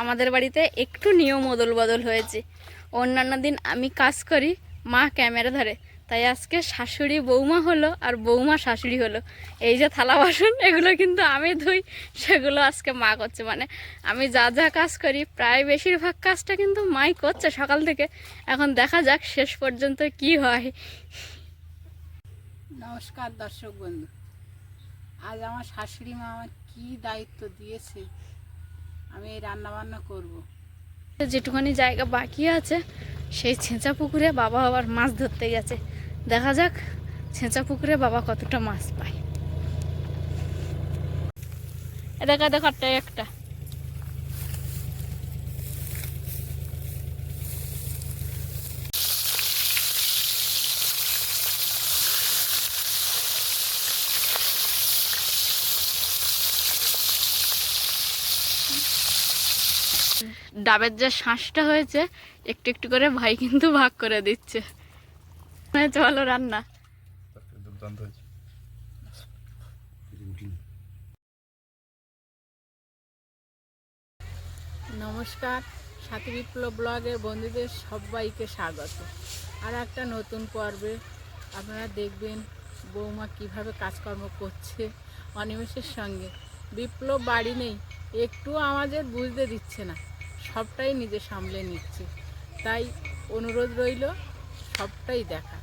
আমাদের বাড়িতে একটু নিয়ম অদল বদল হয়েছে। অন্যান্য দিন আমি কাজ করি, মা ক্যামেরা ধরে। তাই আজকে শাশুড়ি বৌমা হলো আর বৌমা শাশুড়ি হলো। এই যে থালা বাসন, এগুলো কিন্তু আমি ধুই, সেগুলো আজকে মা করছে। মানে আমি যা যা কাজ করি, প্রায় বেশিরভাগ কাজটা কিন্তু মাই করছে সকাল থেকে। এখন দেখা যাক শেষ পর্যন্ত কি হয়। নমস্কার দর্শক বন্ধু, আজ আমার শাশুড়ি মা আমার কী দায়িত্ব দিয়েছে আমি রান্না বান্না করব। যেটুখানি জায়গা বাকি আছে, সেই ছেঁচা পুকুরে বাবা আবার মাছ ধরতে গেছে। দেখা যাক ছেঁচা পুকুরে বাবা কতটা মাছ পায়। এ দেখা, দেখো একটা। ডাবের যে শ্বাসটা হয়েছে, একটু একটু করে ভাই কিন্তু ভাগ করে দিচ্ছে। হয়েছে ভালো রান্না। নমস্কার, সাথী বিপ্লব ব্লগের বন্ধুদের সবাইকে স্বাগত। আর একটা নতুন পর্বে আপনারা দেখবেন বৌমা কীভাবে কাজকর্ম করছে অনিমেষের সঙ্গে। বিপ্লব বাড়ি নেই একটু আমাদের বুঝতে দিচ্ছে না। সবটাই নিজে সামলে নিচ্ছি। তাই অনুরোধ রইল সবটাই দেখা।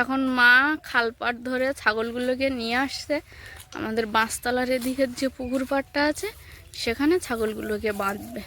এখন মা খালপাট ধরে ছাগলগুলোকে নিয়ে আসছে। আমাদের বাঁশতলার এদিকের যে পুকুর পাড়টা আছে, সেখানে ছাগলগুলোকে বাঁধবে।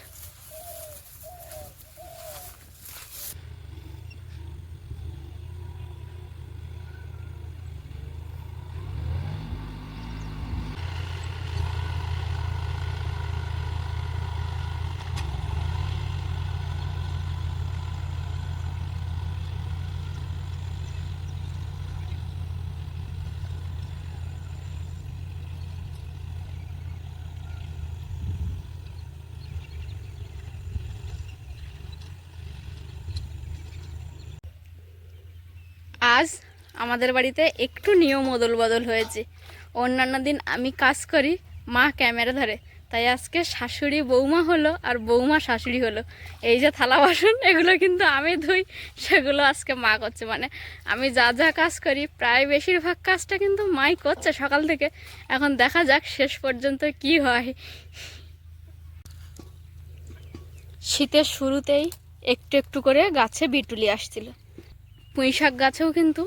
আজ আমাদের বাড়িতে একটু নিয়ম অদল বদল হয়েছে। অন্যান্য দিন আমি কাজ করি, মা ক্যামেরা ধরে। তাই আজকে শাশুড়ি বৌমা হলো আর বৌমা শাশুড়ি হলো। এই যে থালা বাসন, এগুলো কিন্তু আমি ধুই, সেগুলো আজকে মা করছে। মানে আমি যা যা কাজ করি, প্রায় বেশিরভাগ কাজটা কিন্তু মাই করছে সকাল থেকে। এখন দেখা যাক শেষ পর্যন্ত কি হয়। শীতের শুরুতেই একটু একটু করে গাছে বিটুলি আসছিল। পুঁই শাক গাছেও কিন্তু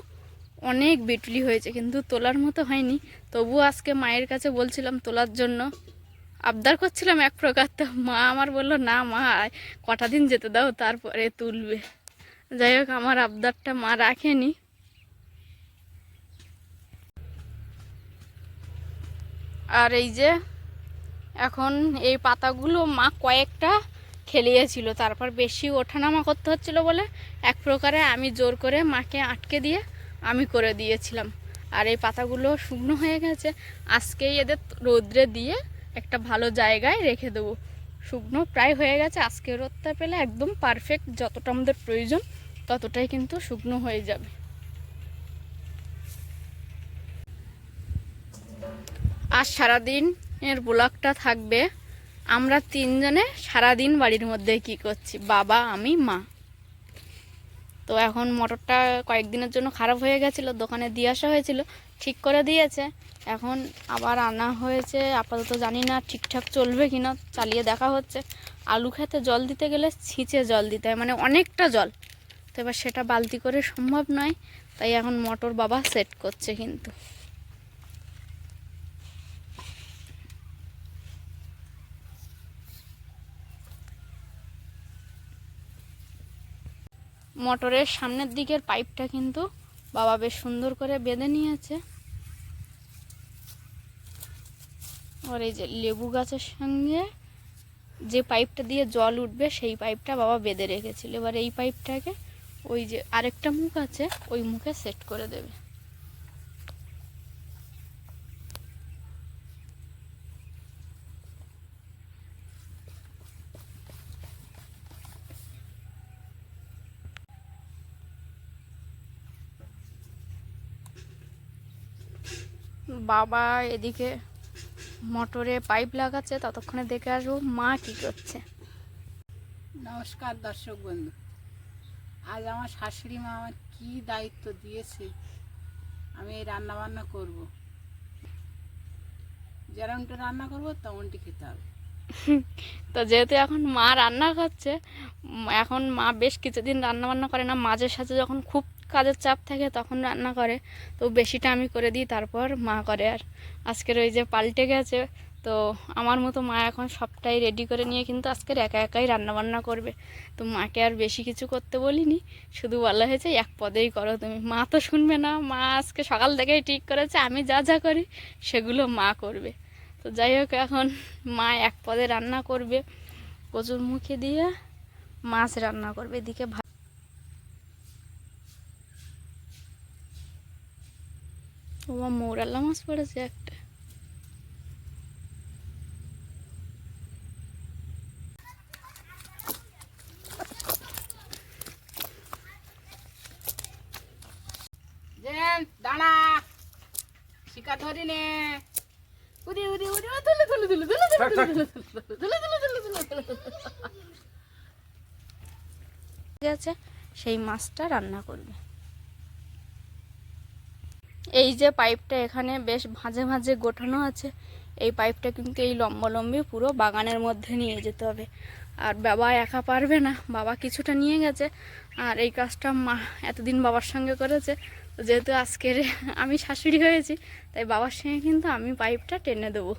অনেক বিটুলি হয়েছে, কিন্তু তোলার মতো হয়নি। তবু আজকে মায়ের কাছে বলছিলাম, তোলার জন্য আবদার করছিলাম এক প্রকার। তো মা আমার বলল, না মা কটা দিন যেতে দাও, তারপরে তুলবে। যাই হোক, আমার আবদারটা মা রাখেনি। আর এই যে, এখন এই পাতাগুলো মা কয়েকটা খেলিয়েছিল। তারপর বেশি ওঠানামা করতে হচ্ছিল বলে এক প্রকারে আমি জোর করে মাকে আটকে দিয়ে আমি করে দিয়েছিলাম। আর এই পাতাগুলো শুকনো হয়ে গেছে। আজকেই এদের রোদ্রে দিয়ে একটা ভালো জায়গায় রেখে দেবো। শুকনো প্রায় হয়ে গেছে। আজকে রোদটা পেলে একদম পারফেক্ট যতটা আমাদের প্রয়োজন ততটাই কিন্তু শুকনো হয়ে যাবে। আর সারাদিন এর ব্লগটা থাকবে আমরা তিনজনে সারাদিন বাড়ির মধ্যে কি করছি? বাবা, আমি, মা। তো এখন মোটরটা কয়েকদিনের জন্য খারাপ হয়ে গেছিল, দোকানে দিয়ে আসা হয়েছিল, ঠিক করে দিয়েছে। এখন আবার আনা হয়েছে, আপাতত জানি না ঠিকঠাক চলবে কি না চালিয়ে দেখা হচ্ছে। আলু খেতে জল দিতে গেলে ছিঁচে জল দিতে হয় মানে অনেকটা জল। তো এবার সেটা বালতি করে সম্ভব নয়, তাই এখন মোটর বাবা সেট করছে কিন্তু। মোটরের সামনের দিকের পাইপটা কিন্তু বাবা বেশ সুন্দর করে বেঁধে নিয়েছে। আর এই যে লেবু গাছের সঙ্গে যে পাইপটা দিয়ে জল উঠবে, সেই পাইপটা বাবা বেঁধে রেখেছিল। এবার এই পাইপটাকে ওই যে আরেকটা মুখ আছে, ওই মুখে সেট করে দেবে। বাবা এদিকে মোটরে পাইপ লাগাচ্ছে ততক্ষণে দেখে আসব মা কি করছে। নমস্কার দর্শক বন্ধু আজ আমার শাশুড়ি মা আমার কী দায়িত্ব দিয়েছে আমি এই রান্না বান্না করব যেরকমটা রান্না করব তেমনটি খেতে হবে। তো যেহেতু এখন মা রান্না করছে এখন মা বেশ কিছুদিন রান্না বান্না করে না মাঝে সাঝে যখন খুব কাজের চাপ থাকে তখন রান্না করে। তো বেশিটা আমি করে দিই, তারপর মা করে আর। আজকের ওই যে পাল্টে গেছে, তো আমার মতো মা এখন সবটাই রেডি করে নিয়ে কিন্তু আজকের একা একাই রান্না বান্না করবে। তো মাকে আর বেশি কিছু করতে বলিনি, শুধু বলা হয়েছে এক পদেই করো তুমি। মা তো শুনবে না, মা আজকে সকাল থেকেই ঠিক করেছে, আমি যা যা করি সেগুলো মা করবে। তো যাই হোক, এখন মা এক পদে রান্না করবে, কচুর মুখে দিয়ে মাছ রান্না করবে, এদিকে ভাত ও মা মৌরাল্লা মাছ পড়েছে একটা দাঁড়া শিকার ধরি নে উদি উদি উদি তুলে তুলে তুলে তুলে তুলে তুলে তুলে তুলে তুলে তুলে তুলে তুলে তুলে গেছে সেই মাছটা রান্না করবে এই যে পাইপটা এখানে বেশ ভাঁজে ভাঁজে গোঠানো আছে, এই পাইপটা কিন্তু এই লম্বালম্বি পুরো বাগানের মধ্যে নিয়ে যেতে হবে। আর বাবা একা পারবে না, বাবা কিছুটা নিয়ে গেছে। আর এই কাজটা মা এতদিন বাবার সঙ্গে করেছে, তো যেহেতু আজকের আমি শাশুড়ি হয়েছি, তাই বাবার সঙ্গে কিন্তু আমি পাইপটা টেনে দেবো।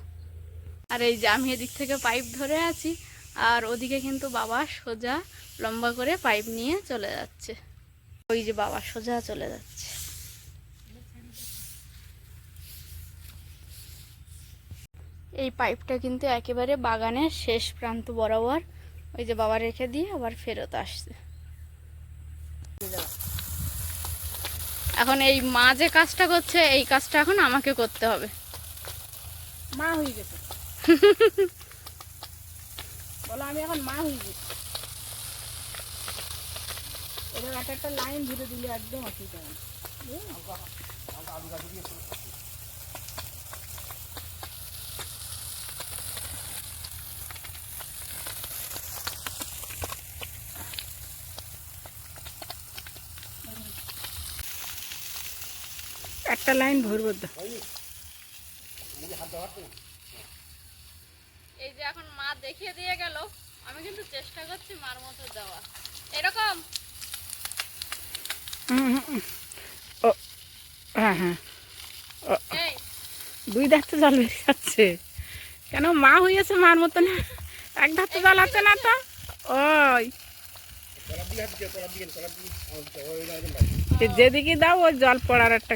আর এই যে আমি এদিক থেকে পাইপ ধরে আছি, আর ওদিকে কিন্তু বাবা সোজা লম্বা করে পাইপ নিয়ে চলে যাচ্ছে। ওই যে বাবা সোজা চলে যাচ্ছে। এই পাইপটা কিন্তু একেবারে বাগানের শেষ প্রান্ত বরাবর ওই যে বাবা রেখে দিয়ে আবার ফেরত আসছে। এখন এই মা যে কাজটা করছে, এই কাজটা এখন আমাকে করতে হবে। মা হয়ে গেছে। বলো, আমি এখন মা হয়ে গেছি। এবার একটা লাইন ধরে দিলে একদম অসুবিধা একটা লাইন ভরবো তো। এই যে এখন মা দেখিয়ে দিয়ে গেল আমি কিন্তু চেষ্টা করছি মার মতো যাওয়া। এরকম? হ্যাঁ হ্যাঁ। দুই ধার তো জল বেরিয়ে যাচ্ছে। কেন মা হয়েছে মার মতো না এক ধার তো জল আছে না তো? ওই। যেদিকে দাও ওই জল পড়ার একটা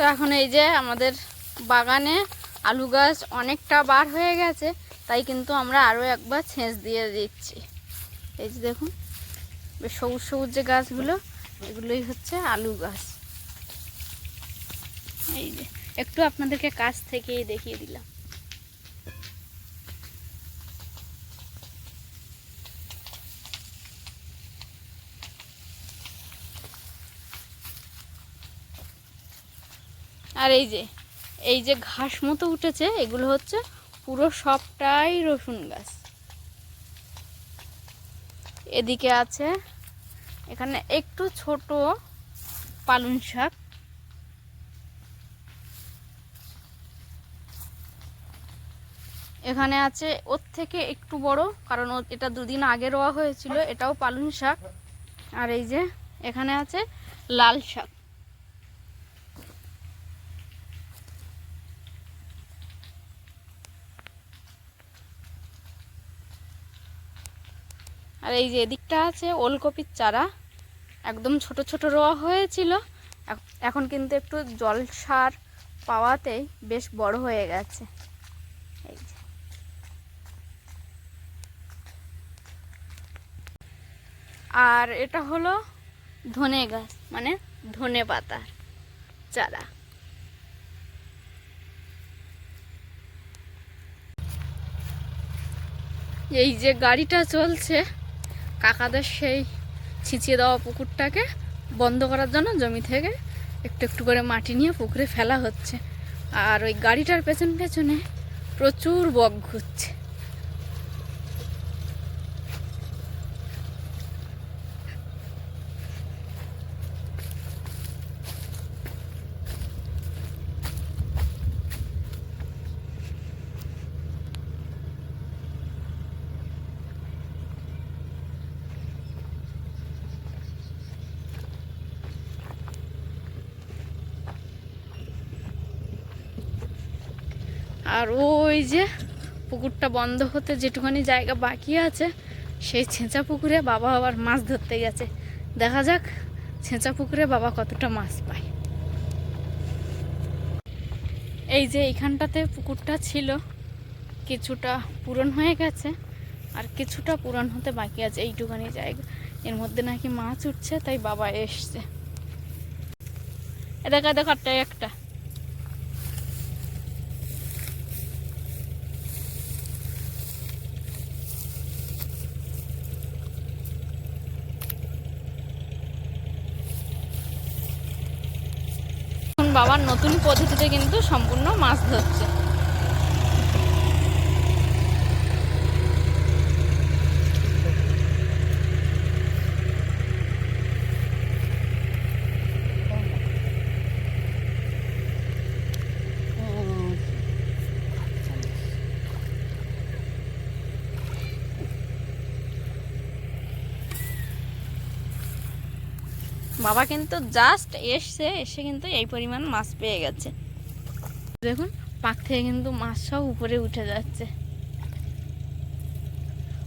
তো এখন এই যে আমাদের বাগানে আলু গাছ অনেকটা বার হয়ে গেছে, তাই কিন্তু আমরা আরও একবার ছেঁচ দিয়ে দিচ্ছি। এই যে দেখুন, বেশ সবুজ সবুজ যে গাছগুলো, এগুলোই হচ্ছে আলু গাছ। এই যে, একটু আপনাদেরকে কাছ থেকেই দেখিয়ে দিলাম। আর এই যে এই যে ঘাস মতো উঠেছে, এগুলো হচ্ছে পুরো সবটাই রসুন গাছ। এদিকে আছে, এখানে একটু ছোট পালং শাক। এখানে আছে, ওর থেকে একটু বড়, কারণ এটা দুদিন আগে রোয়া হয়েছিল, এটাও পালং শাক। আর এই যে, এখানে আছে লাল শাক। আর এই যে এদিকটা আছে ওলকপির চারা। একদম ছোট ছোট রোয়া হয়েছিল। এখন কিন্তু একটু জল সার পাওয়াতেই বেশ বড় হয়ে গেছে। এই যে। আর এটা হলো ধনে গাছ মানে ধনে পাতার চারা। এই যে গাড়িটা চলছে। কাকাদের সেই ছিঁচিয়ে দেওয়া পুকুরটাকে বন্ধ করার জন্য জমি থেকে একটু একটু করে মাটি নিয়ে পুকুরে ফেলা হচ্ছে। আর ওই গাড়িটার পেছন পেছনে প্রচুর বক ঘুরছে। আর ওই যে পুকুরটা বন্ধ হতে যেটুখানি জায়গা বাকি আছে, সেই ছেঁচা পুকুরে বাবা আবার মাছ ধরতে গেছে। দেখা যাক ছেঁচা পুকুরে বাবা কতটা মাছ পায়। এই যে এইখানটাতে পুকুরটা ছিল, কিছুটা পূরণ হয়ে গেছে আর কিছুটা পূরণ হতে বাকি আছে এইটুখানি জায়গা। এর মধ্যে নাকি মাছ উঠছে, তাই বাবা এসছে। এ দেখা দেখো একটা। বাবার নতুন পদ্ধতিতে কিন্তু সম্পূর্ণ মাছ ধরছে। বাবা কিন্তু জাস্ট এসছে এসে কিন্তু এই পরিমাণ মাছ পেয়ে গেছে। দেখুন পাক থেকে কিন্তু মাছ সব উপরে উঠে যাচ্ছে।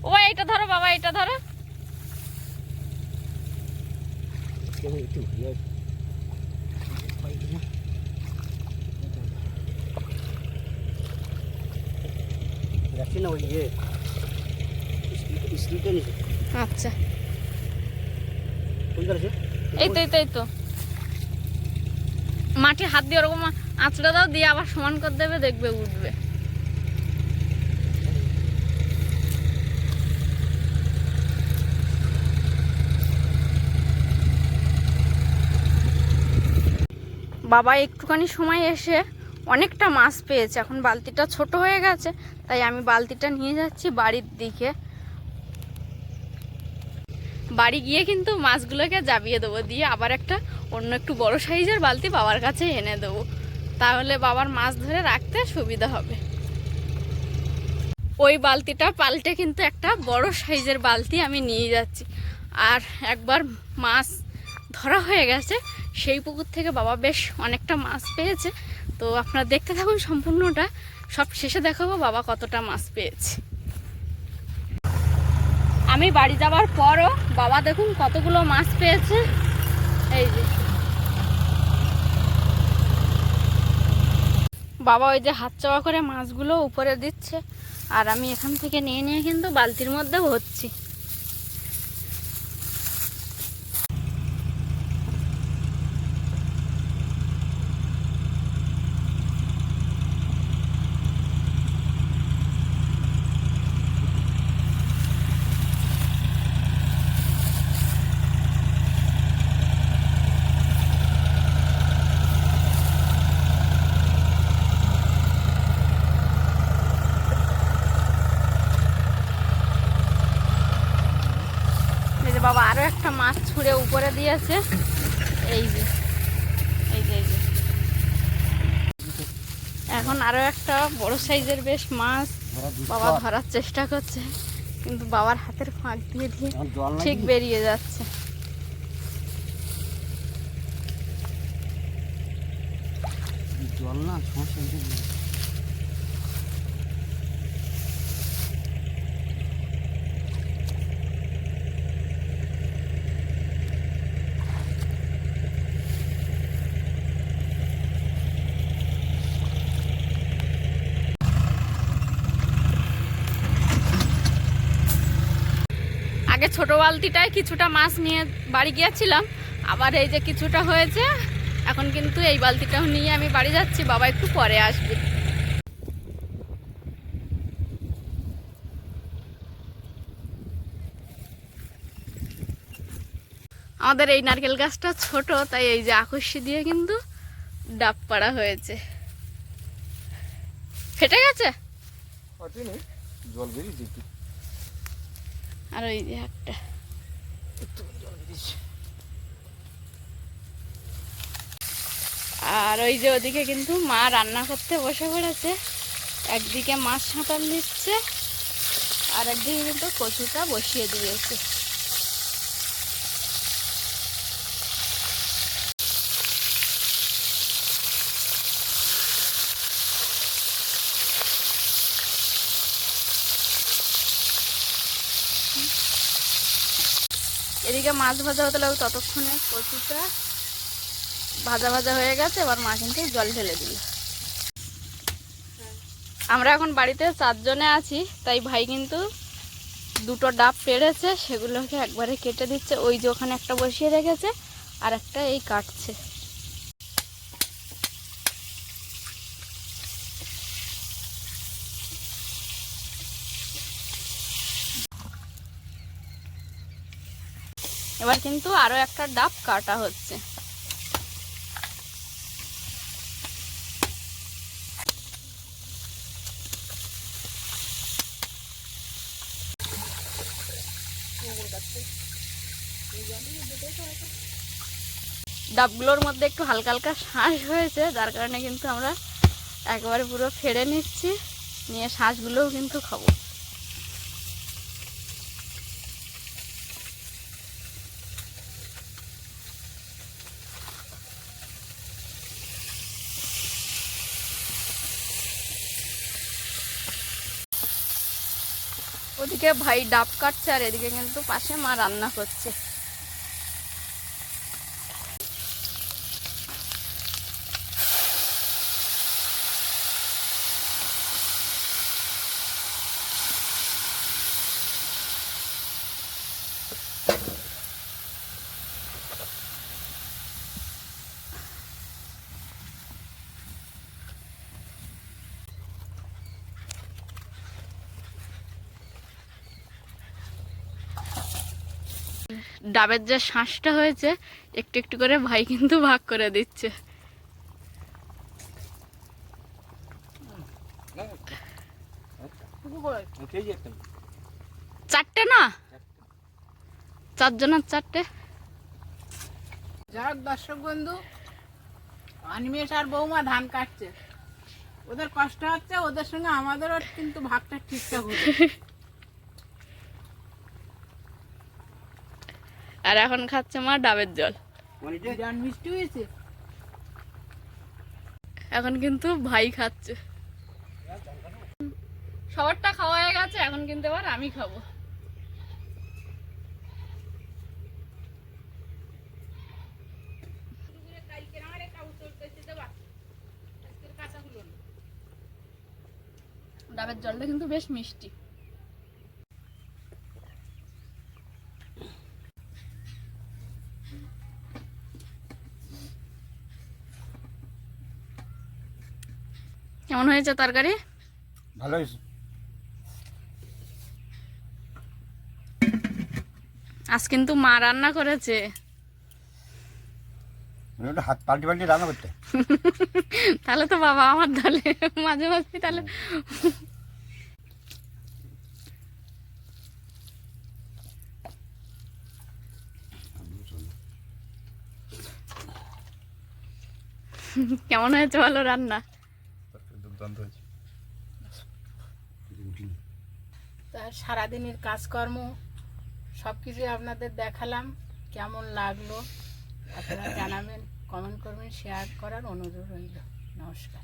ও এটা ধরো বাবা এটা ধরো। ইয়ে। আচ্ছা। কোন এই তো এই তো এই তো। মাটি হাত দিয়ে ওরকম আঁচড়ে দাও, দিয়ে আবার সমান করে দেবে, দেখবে উঠবে। বাবা, একটুখানি সময় এসে অনেকটা মাছ পেয়েছে। এখন বালতিটা ছোট হয়ে গেছে, তাই আমি বালতিটা নিয়ে যাচ্ছি বাড়ির দিকে। বাড়ি গিয়ে কিন্তু মাছগুলোকে জাবিয়ে দেবো, দিয়ে আবার একটা অন্য একটু বড় সাইজের বালতি বাবার কাছে এনে দেবো। তাহলে বাবার মাছ ধরে রাখতে সুবিধা হবে। ওই বালতিটা পাল্টে কিন্তু একটা বড় সাইজের বালতি আমি নিয়ে যাচ্ছি। আর একবার মাছ ধরা হয়ে গেছে, সেই পুকুর থেকে বাবা বেশ অনেকটা মাছ পেয়েছে। তো আপনারা দেখতে থাকুন সম্পূর্ণটা। সব শেষে দেখাবো বাবা কতটা মাছ পেয়েছে। আমি বাড়ি যাওয়ার পরও বাবা দেখুন কতগুলো মাছ পেয়েছে। এই যে। বাবা ওই যে হাত চাওয়া করে মাছগুলো উপরে দিচ্ছে। আর আমি এখান থেকে নিয়ে নিয়ে কিন্তু বালতির মধ্যে ভরছি। দিয়েছে এই যে এই যে এই যে। এখন আরও একটা বড় সাইজের বেশ মাছ বাবা ধরার চেষ্টা করছে কিন্তু বাবার হাতের ফাঁক দিয়ে দিয়ে ঠিক বেরিয়ে যাচ্ছে। জল না সমস্যা নেই। আগে ছোট বালতিটায় কিছুটা মাছ নিয়ে বাড়ি গিয়েছিলাম। আবার এই যে কিছুটা হয়েছে, এখন কিন্তু এই বালতিটাও নিয়ে আমি বাড়ি যাচ্ছি। বাবা একটু পরে আসবে। আমাদের এই নারকেল গাছটা ছোট, তাই এই যে আকর্ষি দিয়ে কিন্তু ডাব পাড়া হয়েছে। ফেটে গেছে? জল বেরিয়েছে আর ওই যে একটা। আর ওই যে ওদিকে কিন্তু মা রান্না করতে বসে পড়েছে। একদিকে মাছ সাঁতার দিচ্ছে আর একদিকে কিন্তু কচুটা বসিয়ে দিয়েছে। মাছ ভাজা হতে লাগবে ততক্ষণে কচুটা ভাজা ভাজা হয়ে গেছে, এবার মা কিন্তু জল ঢেলে দিল। আমরা এখন বাড়িতে চারজনে আছি, তাই ভাই কিন্তু দুটো ডাব পেড়েছে, সেগুলোকে একবারে কেটে দিচ্ছে। ওই যে ওখানে একটা বসিয়ে রেখেছে, আর একটা এই কাটছে। এবার কিন্তু আরও একটা ডাব কাটা হচ্ছে। ডাবগুলোর মধ্যে একটু হালকা হালকা শ্বাস হয়েছে, যার কারণে কিন্তু আমরা একবারে পুরো ফেড়ে নিচ্ছি। নিয়ে শ্বাসগুলোও কিন্তু খাব। ওদিকে ভাই ডাব কাটছে আর এদিকে কিন্তু পাশে মা রান্না করছে। ডাবের যে শ্বাসটা হয়েছে, একটু একটু করে ভাই কিন্তু ভাগ করে দিচ্ছে। চারটে না? চারজনের চারটে? যাক দর্শক বন্ধু, অনিমেষ আর বৌমা ধান কাটছে। ওদের কষ্ট হচ্ছে, ওদের সঙ্গে আমাদেরও কিন্তু ভাগটা ঠিকঠাক হচ্ছে। আর এখন খাচ্ছে মা ডাবের জল। মিষ্টি হয়েছে এখন কিন্তু ভাই খাচ্ছে। সবারটা খাওয়া হয়ে গেছে, এখন কিন্তু এবার আমি খাব। ডাবের জলটা কিন্তু বেশ মিষ্টি। কেমন হয়েছে তরকারি? ভালো হয়েছে। আজ কিন্তু মা রান্না করেছে। হাত পাল্টি পাল্টি রান্না করতে। তাহলে তো বাবা আমার দলে মাঝে মাঝে তাহলে। কেমন হয়েছে বলো রান্না? দুর্দান্ত হয়েছে। তা সারাদিনের কাজকর্ম সব কিছুই আপনাদের দেখালাম, কেমন লাগল আপনারা জানাবেন, কমেন্ট করবেন শেয়ার করার অনুরোধ রইল। নমস্কার।